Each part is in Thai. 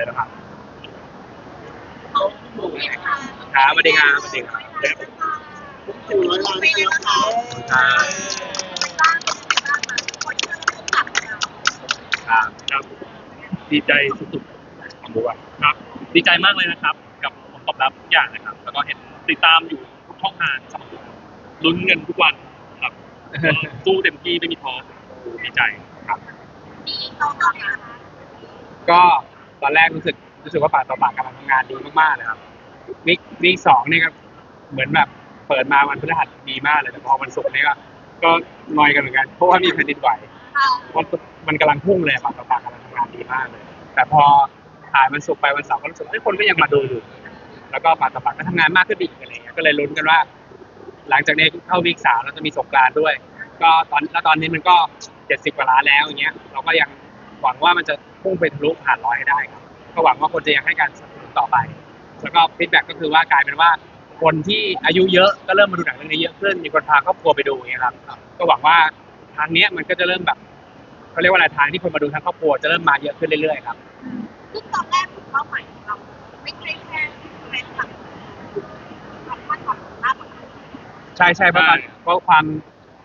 เลยนะครับค่ะครับสวัสดีครับสวัสดีครับถึงร้อยล้านแล้วค่ะครับครับดีใจสุดๆของบัวครับ ดีใจมากเลยนะครับ กับผลตอบรับทุกอย่างนะครับ แล้วก็เห็นติดตามอยู่ทุกช่องทางครับลุ้นเงินทุกวันครับก็สู้เต็มที่ไม่มีท้อดีใจครับมีน้องๆไหมคะก็ ตอนแรกรู้สึกรู้สึกว่าปากต่อปากกำลังทำงานดีมากๆเลยครับวิกวิกสองนี่ก็เหมือนแบบเปิดมาวันพฤหัสดีมากเลยแต่พอวันศุกร์นี่ก็ก็นอยกันเหมือนกันเพราะว่ามีแผ่นดินไหวค่ะมันมันกำลังพุ่งเลยปากต่อปากกำลังทำงานดีมากเลย แต่พอถ่ายวันศุกร์ไปวันเสาร์ก็รู้สึกว่าเฮ้ยคนก็ยังมาดูอยู่ แล้วก็ปากต่อปากก็ทำงานมากขึ้นอีกอะไรเงี้ยก็เลยลุ้นกันว่า หลังจากนี้เข้าวีคสามเราจะมีสงกรานต์ด้วย ก็ตอนแล้วตอนนี้มันก็เจ็ดสิบกว่าล้านแล้วอย่างเงี้ยเราก็ยังหวังว่ามันจะ พุ่งไปทะลุผ่านร้อยให้ได้ครับก็หวังว่าคนจะยังให้การสนับสนุนต่อไป แล้วก็ฟีดแบ็กก็คือว่ากลายเป็นว่า คนที่อายุเยอะก็เริ่มมาดูหนังเรื่องนี้เยอะขึ้น มีคนพาครอบครัวไปดูอย่างเงี้ยครับ ก็หวังว่าทางเนี้ยมันก็จะเริ่มแบบเขาเรียกว่าอะไรทางที่คนมาดูทั้งครอบครัวจะเริ่มมาเยอะขึ้นเรื่อยๆครับซึ่งตอนแรกเป้าหมายของเราไม่ใช่แค่แฟนคลับมันคาดหวังมากกว่าใช่ใช่เพราะเพราะความ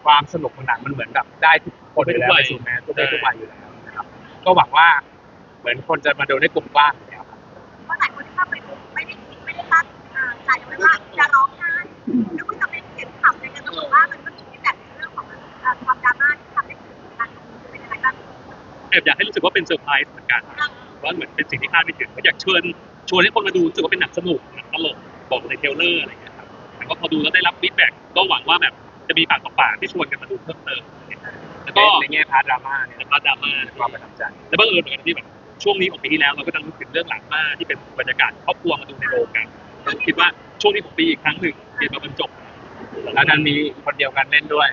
ความสนุกของหนังมันเหมือนแบบได้ทุกคนอยู่แล้วไปยสู่แมสทุกเพศทุกวัยอยู่แล้ว ก็หวังว่า เหมือนคนจะมาดูได้กลุ่มกว้างอยู่แล้วครับเพราะหลายคนที่เข้าไปดูไม่ได้คิดไม่ได้ตั้งอ่าใจไว้ว่าจะร้องไห้หรือว่าจะเป็นเสียงขำอะไรกันต้องบอกว่ามันก็มีแบบเรื่องของอ่าความดราม่าที่ทำให้ถึงการเป็นยังไงบ้างแอบอยากให้รู้สึกว่าเป็นเซอร์ไพรส์เหมือนกันว่าเหมือนเป็นสิ่งที่คาดไม่ถึงก็อยากเชิญชวนให้คนมาดูรู้สึกว่าเป็นหนังสนุกหนังตลกบอกในเทเลอร์อะไรอย่างเงี้ยครับแต่ก็พอดูแล้วได้รับฟีดแบ็กก็หวังว่าแบบจะมีปากต่อปากที่ชวนกันมาดูเพิ่มเติม แล้วก็ก็ในแง่พาร์ทดราม่าเนี่ยในพาร์ทดราม่าความประทับใจแล้วบังเอิญเหมือนกันที่แบบช่วงนี้ของปีที่แล้วเราก็จะรู้ถึงเรื่องหลังมาที่เป็นบรรยากาศครอบครัวมาดูในโรงกันเราคิดว่าช่วงนี้ของปีอีกครั้งหนึ่งเรียนมาบรรจบแล้วนั้นมีคนเดียวกันเล่นด้วย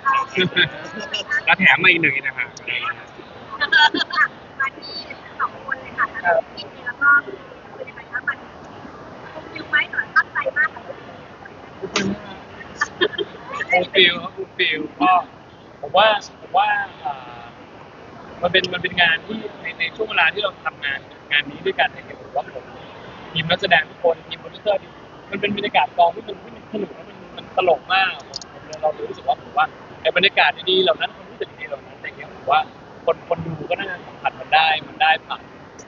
แล้วแถมมาอีกหนึ่งนะฮะมาที่สองคนเลยค่ะทั้งพี่แล้วก็เป็นยังไงคะมันคิวไหมหน่อยตั้งใจมากเลยฟูลฟิลครับฟูลฟิลก็ผมว่าผม ว่ามันเป็นมันเป็นงานที่ในในช่วงเวลาที่เราทำงานงานนี้ด้วยกันเนี่ยผมว่าผมทีมนักแสดงทุกคนทีมโปรดิวเซอร์ทีมมันเป็นบรรยากาศกองที่มันที่มันสนุกและมันมันตลกมากผมผมเรารู้สึกว่าผมว่าไอ้บรรยากาศดีๆเหล่านั้นความรู้สึกดีๆเหล่านั้นอะไรเงี้ยผมว่าคนคนดูก็น่าจะสัมผัสมันได้มันได้ผ่าน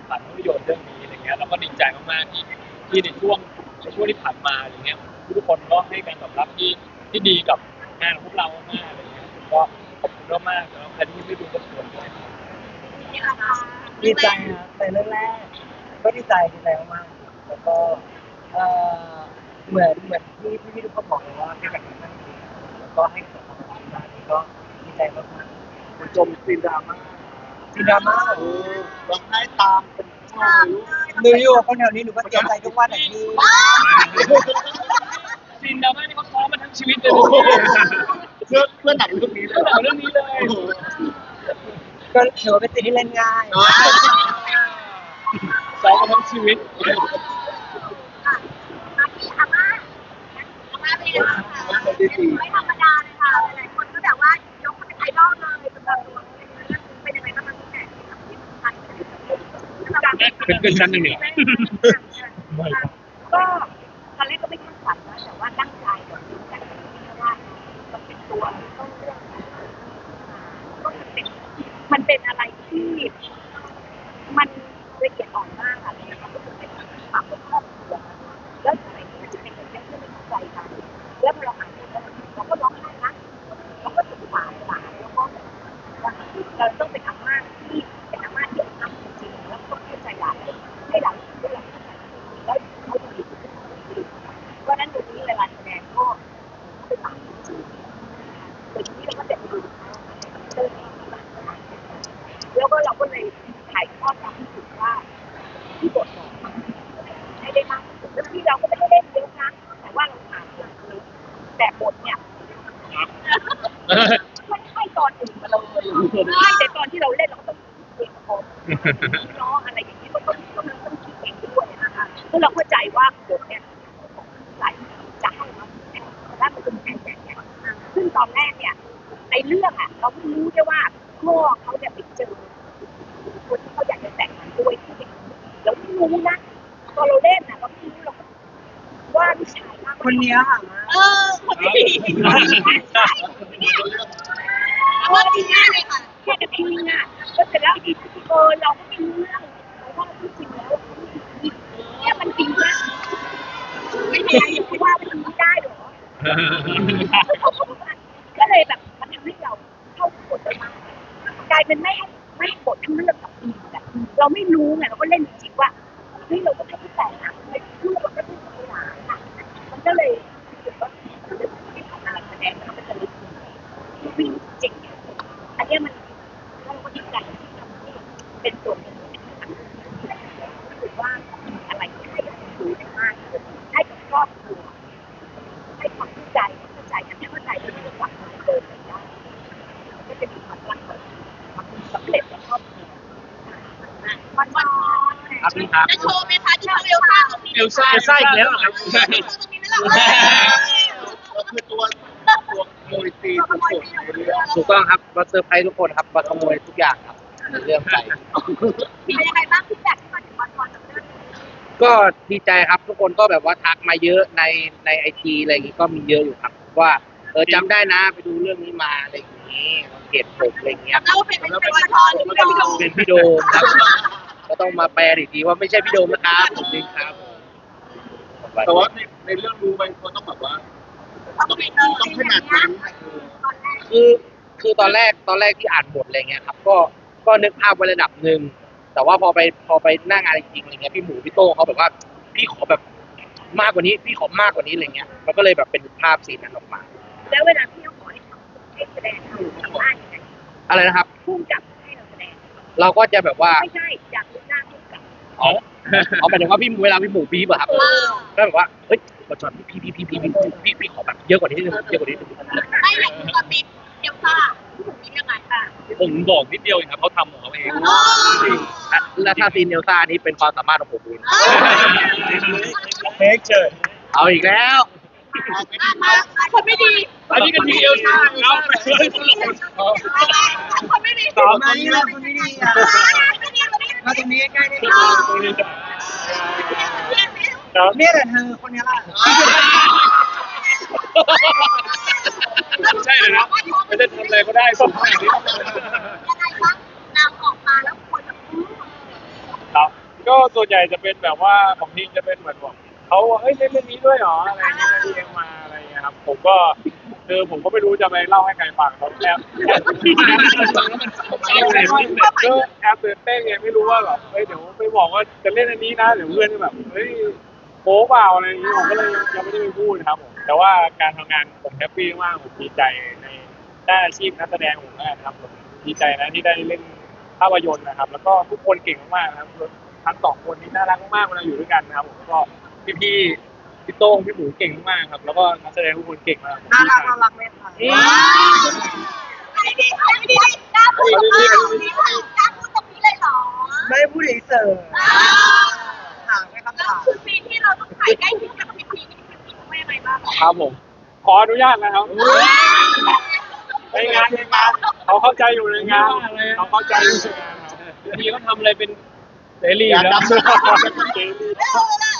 ผ่านภาพยนตร์เรื่องนี้อะไรเงี้ยเราก็ดีใจมากๆที่ที่ในช่วงในช่วงที่ผ่านมาอะไรเงี้ยทุกคนก็ให้การตอบรับที่ที่ดีกับงานของพวกเรามากอะไรเงี้ยก็ อบคุณมากๆแล้วใครที่ไม่ดูก็ควรด้วยครับนี่แหละค่ะดีใจครับในเรื่องแรกก็ดีใจดีใจมากๆแล้วก็เอ่อเหมือนเหมือนที่พี่พี่ๆทุกคนบอกเลยว่าเป็นแบบนั้นจริงๆแล้วก็ให้ผลตอบรับที่ดีก็ดีใจมากๆคุณชมซีนดราม่าซีนดราม่าโอ้ร้องไห้ตามเป็นชายหนูอยู่กับคนแถวนี้หนูก็เสียใจทุกวันอะพี่ ซีนดราม่านี่เขาซ้อมมาทั้งชีวิตเลย เพื่อเพื่อหนังเรื่องนี้เลเรื่อยงเรื่องนี้เลย ก็ถือว่าเป็นสิ่งที่เล่นง่ายซ้อมมาทั้งชีวิตมาที่อาม่าอาม่าเป็นยังไงบ้างคะไม่ธรรมดาเลยค่ะ หลายๆคนก็แบบว่ายกเขาเป็นไอดอลเลยสำหรับตัวเป็นยังไงบ้างคะพี่แม่ที่ทำที่สำคัญขึ้นขึ้นชั้นหนึ่งเนี่ยก็ตอนแรกก็ไม่คาดฝันนะแต่ว่าตั้งใจแบบจริงจังเพราะว่ามันเป็น ตัว ก็มันเป็นอะไรที่ ๆแต่ทีนี้เราก็จะไปดูเรื่องนี้แล้วก็เราก็เลยถ่ายทอดความรู้สึกว่าที่บทบอกให้ได้มากที่สุดแล้วที่เราก็ไม่ได้เล่นเยอะนะแต่ว่าเราอ่านบทคือแต่บทเนี่ยมันให้ตอนอื่นมาเลยให้แต่ตอนที่เราเล่นเราต้องเองพอเนาะอะไรอย่างนี้ก็ต้องต้องต้องคิดเองด้วยนะคะคือเราเข้าใจว่าบทเนี่ยใส่จะให้มาแต่ถ้ามันเป็น ซึ่งตอนแรกเนี่ยในเรื่องอะ เราไม่งรู้ได้ว่าพ่อเขาเนี่ยไปเจอคนที่เขาอยากจะแต่งงานด้วยที่เป็นเราไม่รู้นะตอนเราเล่นน่ะเราไม่รู้เราก็ว่าผู้ชายมากคนเนี้ยค่ะเออคนนี้ใช่ว่าดีมากเลยค่ะแค่กระทิงอะก็เสร็จแล้วเออเราก็ไม่รู้เรื่องเราว่าจริงแล้วเนี่ยมันจริงมากไม่มีอะไรที่ว่ามันไม่ได้หรอ ก็เลยแบบมันทำให้เราเข้าบทได้มาก กลายเป็นไม่ให้ไม่ให้บททั้งเรื่องกับอีกอะเราไม่รู้ไงเราก็เล่นจริงๆว่าเฮ้ยเราก็ไม่ได้แต่งหนังไม่ลูกเราก็ไม่ได้หลานอะมันก็เลยรู้สึกว่าที่ทำงานแสดงมันก็จะลึกวิ่งจริงอะอันเนี้ยมันเราก็ดีใจที่ทำให้เป็นส่วนหนึ่งในการรู้สึกว่ามีอะไรที่ให้กับคนดูได้มากที่สุดให้กับครอบครัว ให้ความเข้าใจเข้าใจกันไม่เข้าใจก็จะกลับมาเดินไปได้ก็จะมีความรักแบบความสำเร็จในครอบครัววันวัน ครับพี่ครับจะโชว์ไหมคะที่เอลซ่าตรงนี้เอลซ่าเอลซ่าอีกแล้วเหรอครับ ตรงนี้ไม่หรอก็คือตัวตัวโมยตีสุดๆในเรื่องถูกต้องครับมาเซอร์ไพรส์ทุกคนครับมาขโมยทุกอย่างครับในเรื่องไปมีอะไรบ้างที่แบบที่มาถึงวันวันเรื่องก็ดีใจครับทุกคนก็แบบว่าทักมาเยอะในในไอทีอะไรอย่างงี้ก็มีเยอะอยู่ครับ ว่าเออจำได้นะไปดูเรื่องนี้มาอะไรอย่างงี้เก็บผมอะไรอย่างเงี้ย เราเป็นเป็นวันทอนหรือเป็นวันทอนเป็นพี่โดมครับ ก็ต้องมาแปลอีกทีว่าไม่ใช่พี่โดมนะครับผมจริงครับ แต่ว่าในในเรื่องรู้ไปเขาต้องแบบว่าต้องเป็นต้องต้องขนาดนั้นตอนแรกคือคือตอนแรกตอนแรกที่อ่านบทอะไรเงี้ยครับ ก็ก็นึกภาพไว้ระดับหนึ่งแต่ว่าพอไปพอไปหน้างานจริงๆอะไรเงี้ยพี่หมูพี่โต้งเขาแบบว่าพี่ขอแบบมากกว่านี้พี่ขอมากกว่านี้อะไรเงี้ยมันก็เลยแบบเป็นภาพซีนนั้นออกมา แล้วเวลาที่เราขอให้ทำให้แสดงเราทำได้ยังไงอะไรนะครับพุ่งจับให้ เราแสดงเราก็จะแบบว่าไม่ใช่อยากรู้หน้าพุ่งกับอ๋อเอาหมายถึงว่าพี่เวลาพี่หมูปีบอะครับก็แบบว่าเฮ้ยบทจอดพี่พี่พี่พี่พี่พี่พี่ขอแบบเยอะกว่านี้นิดนึงเยอะกว่านี้นิดนึงไม่เลยตอนนี้เดี๋ยวค่ะถูกนี้ยังไงค่ะผมบอกนิดเดียวเองครับเขาทำของเขาเองและถ้าซีนเนลซ่านี้เป็นความสามารถของผมเองเล็กเจิดเอาอีกแล้ว คนไม่ดีอันนี้ก็ทีเอลซ่าครับไปเลยคนละคนคนไม่ดีมานี่เลยคนไม่ดีอะไม่ดีคนนี้มาตรงนี้ใกล้ได้ครับเนี่ยแหละเธอคนนี้แหละใช่เลยนะไม่ได้ทำอะไรก็ได้ส่งมาอย่างนี้ยังไงคะนางออกมาแล้วคนแบบครับก็ส่วนใหญ่จะเป็นแบบว่าของทีมจะเป็นเหมือนแบอก เขาว่าเฮ้ยเล่นเรื่องนี้ด้วยเหรออะไรเงี้ยเรียงมาอะไรเงี้ยครับ ผมก็คือผมก็ไม่รู้จะไปเล่าให้ใครฟังเขาแอบก็แอบตื่นเต้นไงไม่รู้ว่าแบบเฮ้ยเดี๋ยวไปบอกว่าจะเล่นอันนี้นะเดี๋ยวเพื่อนแบบเฮ้ยโป๊เปล่าอะไรอย่างนี้ผมก็เลยยังไม่ได้ไปพูดครับผมแต่ว่าการทำงานผมแฮปปี้มากผมดีใจในด้านอาชีพนักแสดงผมนะครับผมดีใจนะที่ได้เล่นภาพยนตร์นะครับ แล้วก็ทุกคนเก่งมากๆนะครับทั้งสองคนนี้น่ารักมากๆเวลาอยู่ด้วยกันนะครับผมก็ พี่ๆพี่โต้งพี่หมูเก่งมากครับ แล้วก็นักแสดงทุกคนเก่งมากน่ารักน่ารักไหมคะไม่ดีไม่ดีกล้าพูดตรงนี้กล้าพูดตรงนี้เลยเหรอไม่พูดเฉยๆถามแค่คำแล้วถามคือปีที่เราต้องถ่ายใกล้ชิดกับพีพีนี่พีพีว่ายังไงบ้างครับผม ขออนุญาตนะครับในงานในงานเขาเข้าใจอยู่ในงานเขาเข้าใจอยู่ในงานครับ พี่เขาทำอะไรเป็น เสรีอยากแล้วดำเลย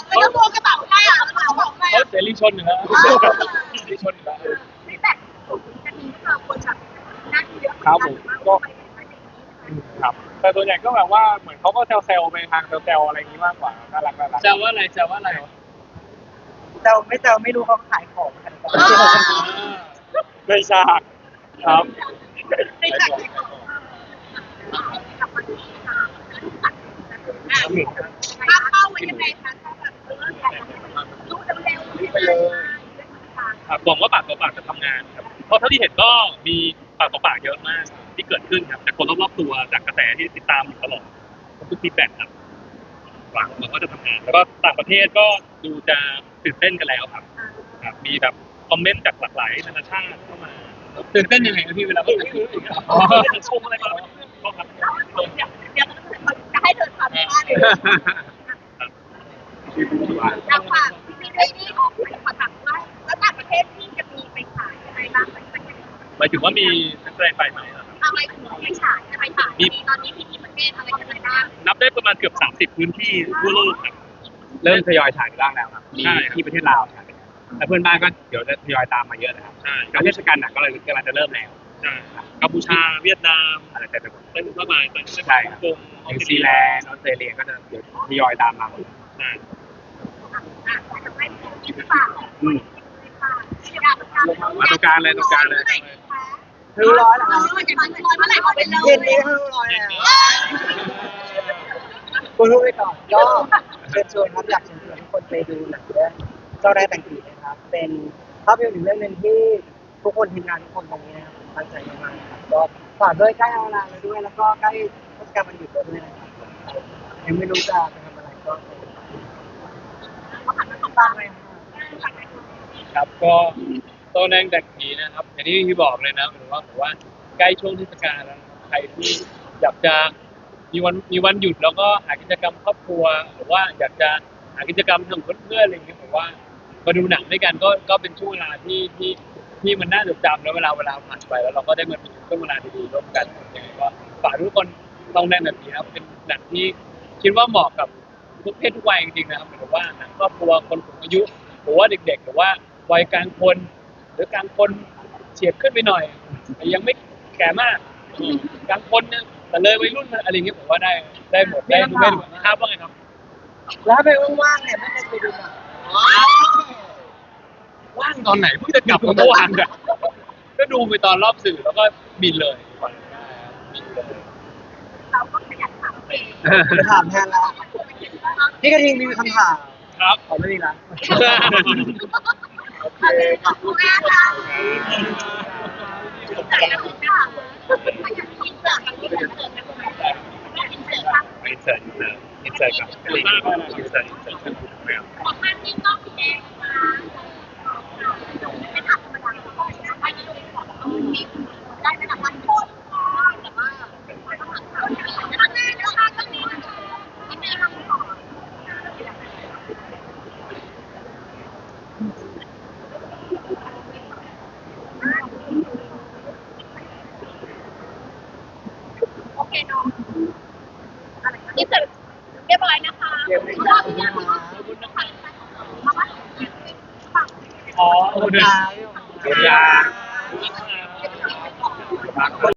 ไม่ต้องโกงกระเป๋าใครอะกระเป๋าของใครเขาอะเสรีชนอยู่แล้วเสรีชนอยู่แล้ว ไม่แต่ผมจะมีที่เราควรแบบหน้าที่เยอะครับ แต่ส่วนใหญ่ก็แบบว่าเหมือนเขาก็แซวๆไปทางแซวๆอะไรอย่างนี้มากกว่าน่ารักน่ารักแซวว่าอะไรแซวว่าอะไรเจ้าไม่เจ้าไม่รู้เขาขายของกันหรือเปล่าไม่ฉากครับไม่แต่กับคนที่ถาม ตั้งเป้าไว้ยังไงคะถ้าแบบเอออยากจะรู้เร็วๆไปเลยครับหวังว่าปากต่อปากจะทำงานครับเพราะเท่าที่เห็นก็มีปากต่อปากเยอะมากที่เกิดขึ้นครับจากคนรอบๆตัวจากกระแสที่ติดตามอยู่ตลอดทุกฟีดแบ็กครับหวังว่าจะทำงาน แล้วก็ต่างประเทศก็ดูจะตื่นเต้นกันแล้วครับครับ มีแบบคอมเมนต์จากหลากหลายนานาชาติเข้ามาตื่นเต้นยังไงครับพี่เวลาเขาตื่นเต้นอ๋อชมอะไรมาก็ครับ เดี๋ยวจะให้เธอทำได้เลยจังหวะที่ได้นี่ออกไปขอถามว่าแล้วต่างประเทศที่จะมีไปขายอะไรบ้างไหมหมายถึงว่ามีนักแสดงไปไหมเหรอครับ อะไรถึงไปฉายจะไปฉายตอนนี้มีกี่ประเทศอะไรกันบ้างนับได้ประมาณเกือบ 30 พื้นที่ทั่วโลกครับ เริ่มทยอยฉายกันบ้างแล้วครับมีใช่ครับ ที่ประเทศลาวฉายไปแล้วแล้วเพื่อนบ้านก็เดี๋ยวจะทยอยตามมาเยอะนะครับใช่แล้วเทศกาลหนังก็เลยกำลังจะเริ่มแล้วใช่กัมพูชาเวียดนามอะไรแต่ไปหมดเป็นมากมายเป็นใช่ครับฮ่องกง นิวซีแลนด์ออสเตรเลียก็จะเดี๋ยวทยอยตามมาหมดอืมากมาตรงกลางเลยตรงกลางเลยรู้ร้อยแล้วครับจะมันเหรอาไปเย็นนี้รู้ร้อยแล้วคุณรู้ไปก่อนก็เชิญชวนครับอยากเชิญชวนทุกคนไปดูหนังเรื่องเจ้าได้แต่งผีนะครับ เป็นภาพยนตร์อีกเรื่องหนึ่งที่ทุกคนทีมงานทุกคนตรงนี้นะครับตั้งใจมากๆครับก็ ฝากด้วยใกล้เอาเวลาแล้วด้วย แล้วก็ใกล้เทศกาลวันหยุดด้วยนะครับยังไม่รู้จะไปทำอะไรก็ไปบ้างเลยครับก็โตแดงแดกผีนะครับอย่างที่พี่บอกเลยนะหรือว่าผมว่าใกล้ช่วงเทศกาลแล้วใครที่อยากจะมีวันมีวันหยุดแล้วก็หากิจกรรมครอบครัว หรือว่าอยากจะหากิจกรรมทำเพื่อนๆอะไรอย่างเงี้ยผมว่ามาดูหนังด้วยกันก็ก็เป็นช่วงเวลาที่ที่ ที่มันน่าจดจำแล้วเวลาเวลาผ่านไปแล้วเราก็ได้มามีช่วงเวลาดีๆร่วมกันยังไงก็ฝากทุกคนลองแดงแบบนี้ครับเป็นหนังที่คิดว่าเหมาะกับทุกเพศทุกวัยจริงๆนะครับหมายถึงว่าหนังครอบครัวคนสูงอายุ หรือว่าเด็ก ๆ หรือว่าวัยกลางคน หรือกลางคนเฉียดขึ้นไปหน่อย ยังไม่แก่มากกลางคนแต่เลยวัยรุ่นอะไรเงี้ยผมว่าได้ได้หมดได้ดูได้ดูครับว่าไงครับแล้วไปว่างๆเนี่ยไม่เคยไปดูหนัง ว่างตอนไหนเพิ่งจะกลับมาเมื่อวานเนี่ยก็ดูไปตอนรอบสื่อแล้วก็บินเลยบินเลยเราก็ขยันถามเองถามแทนแล้วพี่กระทิงมีคำถามครับขอไม่มีละโอเคขอบคุณมากค่ะใจแล้วคุณค่ะขยันกินเสิร์ฟกันที่เสิร์ฟกันกินเสิร์ฟค่ะอินเสิร์ตอินเสิร์ตอินเสิร์ตกับลิงอินเสิร์ตอินเสิร์ตกับแมวขอบคุณที่ต้องแดงมาไม่ทำธรรมดาไม่ได้ดูของมีได้ระดับวันโคตรแต่ว่าทำงานแล้วค่ะต้องมีไม่ได้ทำของ โอเคน้องนี่เสร็จเรียบร้อยนะคะรอบที่ยังมีข้อมูลนะคะมาว่า อ๋อ